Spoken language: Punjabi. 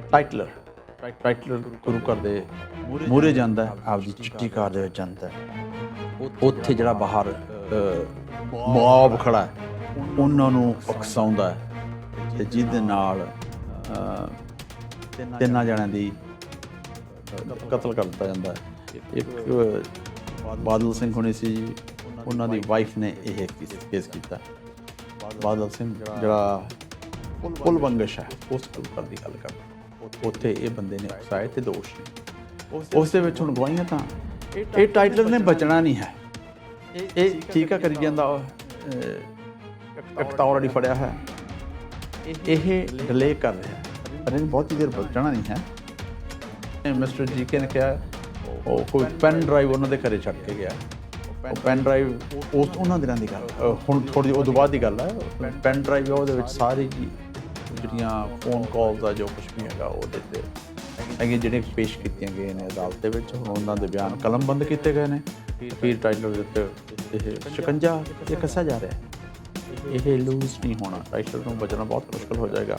ਟਾਈਟਲਰ ਟਾਈਟਲਰ ਗੁਰੂ ਘਰ ਦੇ ਮੂਰੇ ਜਾਂਦਾ ਆਪਦੀ ਚਿੱਟੀ ਕਾਰ ਦੇ ਵਿੱਚ ਜਾਂਦਾ। ਉੱਥੇ ਜਿਹੜਾ ਬਾਹਰ ਮੌਬ ਖੜਾ ਉਹਨਾਂ ਨੂੰ ਉਕਸਾਉਂਦਾ ਤੇ ਜਿਹਦੇ ਨਾਲ ਤਿੰਨਾਂ ਜਣਿਆਂ ਦੀ ਕਤਲ ਕਰ ਦਿੱਤਾ ਜਾਂਦਾ ਇੱਕ ਬਾਦਲ ਸਿੰਘ ਹੋਣੀ ਸੀ ਉਹਨਾਂ ਦੀ ਵਾਈਫ ਨੇ ਇਹ ਕੇਸ ਕੀਤਾ। ਬਾਦਲ ਸਿੰਘ ਜਿਹੜਾ ਕੁਲ ਬੰਗਸ਼ ਹੈ ਉਸ ਘਰ ਦੀ ਗੱਲ ਕਰਦਾ। ਉੱਥੇ ਇਹ ਬੰਦੇ ਨੇ ਉਕਸਾਏ ਤੇ ਦੋਸ਼ ਨੇ। ਉਸ ਦੇ ਵਿੱਚ ਹੁਣ ਗਵਾਹੀਆਂ ਤਾਂ ਇਹ ਟਾਈਟਲਰ ਨੇ ਬਚਣਾ ਨਹੀਂ ਹੈ। ਇਹ ਠੀਕ ਆ ਕਰੀ ਜਾਂਦਾ ਤੌਰ ਅੜੀ ਫੜਿਆ ਹੈ ਇਹ ਡਿਲੇ ਕਰ ਰਿਹਾ। ਹੈ ਪਰ ਇਹਨੂੰ ਬਹੁਤੀ ਦੇਰ ਬਚਣਾ ਨਹੀਂ ਹੈ। ਮਿਸਟਰ ਜੀਕੇ ਨੇ ਕਿਹਾ ਉਹ ਕੋਈ ਪੈਨ ਡਰਾਈਵ ਉਹਨਾਂ ਦੇ ਘਰੇ ਛੱਡ ਕੇ ਗਿਆ। ਉਹ ਪੈਨ ਡਰਾਈਵ ਉਸ ਉਹਨਾਂ ਦਿਨਾਂ ਦੀ ਗੱਲ ਹੁਣ ਥੋੜੀ ਉਹ ਤੋਂ ਬਾਅਦ ਦੀ ਗੱਲ ਹੈ। ਪੈਨ ਡਰਾਈਵ ਉਹਦੇ ਵਿੱਚ ਸਾਰੀ ਜੀ ਜਿਹੜੀਆਂ ਫੋਨ ਕਾਲਸ ਆ ਜੋ ਕੁਝ ਵੀ ਹੈਗਾ ਉਹਦੇ ਤੇ ਹੈਗੇ ਜਿਹੜੇ ਪੇਸ਼ ਕੀਤੀਆਂ ਗਏ ਨੇ ਅਦਾਲਤ ਦੇ ਵਿੱਚ, ਹੁਣ ਉਹਨਾਂ ਦੇ ਬਿਆਨ ਕਲਮਬੰਦ ਕੀਤੇ ਗਏ ਨੇ। ਫਿਰ ਟਾਈਟਲ ਦੇ ਉੱਤੇ ਇਹ ਸ਼ਿਕੰਜਾ ਇਹ ਕੱਸਿਆ ਜਾ ਰਿਹਾ ਹੈ। ਇਹ ਲੂਜ਼ ਨਹੀਂ ਹੋਣਾ। ਟਾਈਟਲ ਨੂੰ ਬਚਣਾ ਬਹੁਤ ਮੁਸ਼ਕਲ ਹੋ ਜਾਏਗਾ।